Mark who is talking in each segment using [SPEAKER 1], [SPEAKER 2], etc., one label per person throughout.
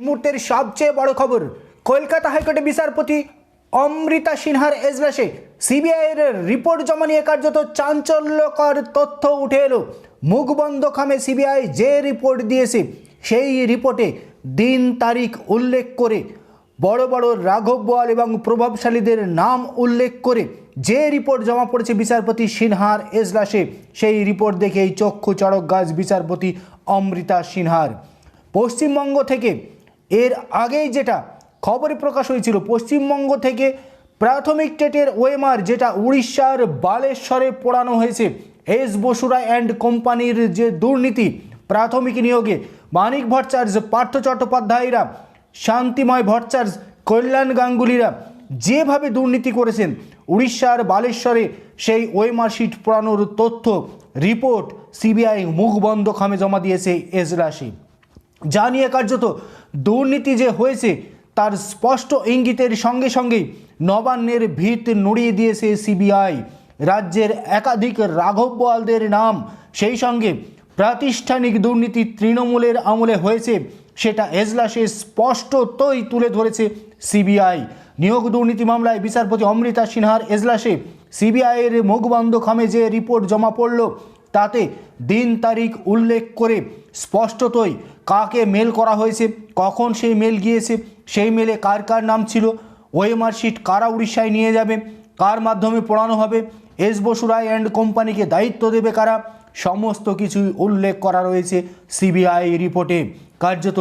[SPEAKER 1] মুহূর্তের সবচেয়ে বড় খবর, কলকাতা হাইকোর্টে বিচারপতি অমৃতা সিনহার এজলাসে সিবিআইয়ের রিপোর্ট জমা নিয়ে কার্যত চাঞ্চল্যকর তথ্য উঠে এলো। মুখ বন্ধ খামে সিবিআই যে রিপোর্ট দিয়েছে, সেই রিপোর্টে দিন তারিখ উল্লেখ করে, বড় বড় রাঘব বোয়াল এবং প্রভাবশালীদের নাম উল্লেখ করে যে রিপোর্ট জমা পড়েছে বিচারপতি সিনহার এজলাসে, সেই রিপোর্ট দেখেই চক্ষু চড়ক গাছ বিচারপতি অমৃতা সিনহার। পশ্চিমবঙ্গ থেকে এর আগেই যেটা খবরে প্রকাশ হয়েছিল, পশ্চিমবঙ্গ থেকে প্রাথমিক টেটের ওয়েমার যেটা উড়িষ্যার বালেশ্বরে পোড়ানো হয়েছে। এস বসুরা অ্যান্ড কোম্পানির যে দুর্নীতি, প্রাথমিক নিয়োগে মানিক ভট্টাচার্য, পার্থ চট্টোপাধ্যায়রা, শান্তিময় ভট্টাচার্য, কল্যাণ গাঙ্গুলিরা যেভাবে দুর্নীতি করেছেন, উড়িষ্যার বালেশ্বরে সেই ওয়েমার শিট পোড়ানোর তথ্য, রিপোর্ট, সিবিআই মুখ বন্ধ খামে জমা দিয়েছে এজলাসে। যা নিয়ে কার্যত দুর্নীতি যে হয়েছে, তার স্পষ্ট ইঙ্গিতের সঙ্গে সঙ্গেই নবান্নের ভিত নড়িয়ে দিয়েছে সিবিআই। রাজ্যের একাধিক রাঘব বোয়ালদের নাম, সেই সঙ্গে প্রাতিষ্ঠানিক দুর্নীতি তৃণমূলের আমলে হয়েছে, সেটা এজলাসে স্পষ্টতই তুলে ধরেছে সিবিআই। নিয়োগ দুর্নীতি মামলায় বিচারপতি অমৃতা সিনহার এজলাসে সিবিআইয়ের মুখবন্ধ খামে যে রিপোর্ট জমা পড়ল, তাতে দিন তারিখ উল্লেখ করে স্পষ্টতই কাকে মেল করা হয়েছে, কখন সেই মেল গিয়েছে, সেই মেলে কার কার নাম ছিল ওয়েমার শিট কারা উড়িষ্যায় নিয়ে যাবে, কার মাধ্যমে পড়ানো হবে, এস বসু রায় অ্যান্ড কোম্পানিকে দায়িত্ব দেবে কারা, সমস্ত কিছুই উল্লেখ করা রয়েছে সিবিআই রিপোর্টে। কার্যত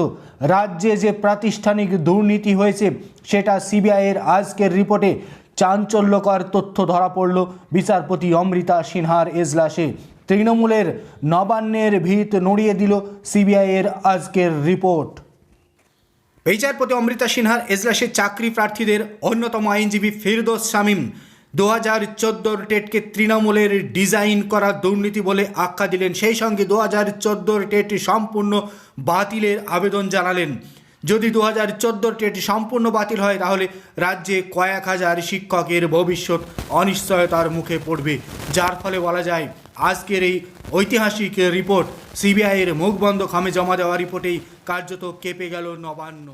[SPEAKER 1] রাজ্যে যে প্রাতিষ্ঠানিক দুর্নীতি হয়েছে, সেটা সিবিআইয়ের আজকের রিপোর্টে চাঞ্চল্যকর তথ্য ধরা পড়ল বিচারপতি অমৃতা সিনহার এজলাসে। তৃণমূলের নবান্নের ভিত নড়িয়ে দিল সিবিআইয়ের আজকের রিপোর্ট। বিচারপতি অমৃতা সিনহার এজলাসে চাকরি প্রার্থীদের অন্যতম আইনজীবী ফিরদোস শামীম, দু হাজার চোদ্দোর টেটকে তৃণমূলের ডিজাইন করা দুর্নীতি বলে আখ্যা দিলেন। সেই সঙ্গে দু হাজার চোদ্দোর টেট সম্পূর্ণ বাতিলের আবেদন জানালেন। যদি দু হাজার চোদ্দোর টেট সম্পূর্ণ বাতিল হয়, তাহলে রাজ্যে কয়েক হাজার শিক্ষকের ভবিষ্যৎ অনিশ্চয়তার মুখে পড়বে। যার ফলে বলা যায়, আজকের এই ঐতিহাসিক রিপোর্ট সিবিআইয়ের মুখ বন্ধ খামে জমা দেওয়া রিপোর্টেই কার্যত কেঁপে গেল নবান্ন।